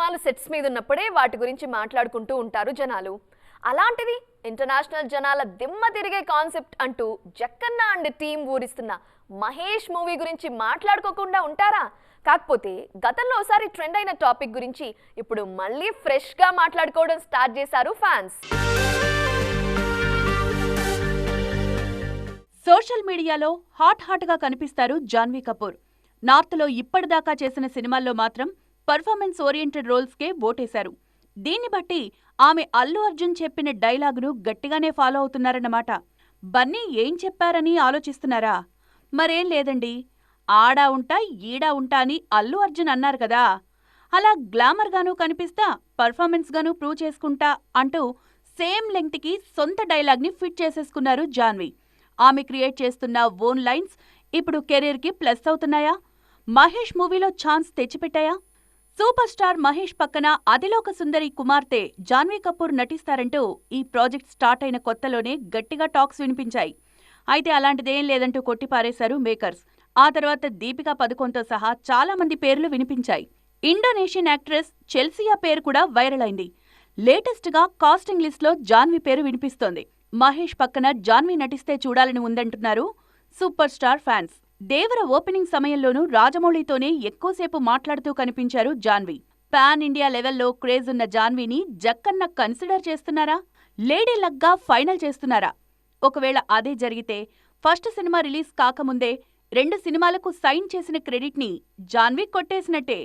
సినిమాలు సెట్స్ మీద ఉన్నప్పుడే వాటి గురించి మాట్లాడుకుంటూ ఉంటారు జనాలు. అలాంటిది ఇంటర్నేషనల్ జనాల దిమ్మ తిరిగే కాన్సెప్ట్ అంటూ జక్కన్న అండ్ టీం ఊరిస్తున్న మహేష్ మూవీ గురించి మాట్లాడుకోకుండా ఉంటారా? కాకపోతే గతంలో ఒకసారి ట్రెండ్ అయిన టాపిక్ గురించి ఇప్పుడు మళ్ళీ ఫ్రెష్గా మాట్లాడుకోవడం స్టార్ట్ చేశారు ఫ్యాన్స్. సోషల్ మీడియాలో హాట్ హాట్గా కనిపిస్తారు జాన్వీ కపూర్. నార్త్లో ఇప్పటిదాకా చేసిన సినిమాల్లో మాత్రం పర్ఫార్మెన్స్ ఓరియంటెడ్ రోల్స్కే ఓటేశారు. దీన్ని బట్టి ఆమె అల్లు అర్జున్ చెప్పిన డైలాగును గట్టిగానే ఫాలో అవుతున్నారన్నమాట. బన్నీ ఏం చెప్పారని ఆలోచిస్తున్నారా? మరేం లేదండి. ఆడా ఉంటా ఈడా ఉంటా అని అల్లు అర్జున్ అన్నారు కదా. అలా గ్లామర్గానూ కనిపిస్తా పర్ఫార్మెన్స్గానూ ప్రూవ్ చేసుకుంటా అంటూ సేమ్ లెంగ్త్కి సొంత డైలాగ్ని ఫిట్ చేసేసుకున్నారు జాన్వి. ఆమె క్రియేట్ చేస్తున్న ఓన్ లైన్స్ ఇప్పుడు కెరీర్కి ప్లస్ అవుతున్నాయా? మహేష్ మూవీలో ఛాన్స్ తెచ్చిపెట్టాయా? సూపర్ స్టార్ మహేష్ పక్కన అదిలోక సుందరి కుమార్తె జాన్వీ కపూర్ నటిస్తారంటూ ఈ ప్రాజెక్ట్ స్టార్ట్ అయిన కొత్తలోనే గట్టిగా టాక్స్ వినిపించాయి. అయితే అలాంటిదేం లేదంటూ కొట్టిపారేశారు మేకర్స్. ఆ తర్వాత దీపికా పదుకొంతో సహా చాలా మంది పేర్లు వినిపించాయి. ఇండోనేషియన్ యాక్ట్రెస్ చెల్సియా పేరు కూడా వైరల్ అయింది. లేటెస్ట్గా కాస్టింగ్ లిస్ట్లో జాన్వీ జాన్వి పేరు వినిపిస్తోంది. మహేష్ పక్కన జాన్వి నటిస్తే చూడాలని ఉందంటున్నారు super star fans. Devara opening సమయంలోనూ రాజమౌళితోనే ఎక్కువసేపు మాట్లాడుతూ కనిపించారు జాన్వి. పాన్ ఇండియా లెవెల్లో క్రేజ్ ఉన్న జాన్వీని జక్కన్న కన్సిడర్ చేస్తున్నారా? లేడీ లగ్గా ఫైనల్ చేస్తున్నారా? ఒకవేళ అదే జరిగితే ఫస్ట్ సినిమా రిలీజ్ కాకముందే రెండు సినిమాలకు సైన్ చేసిన క్రెడిట్ని జాన్వీ కొట్టేసినట్టే.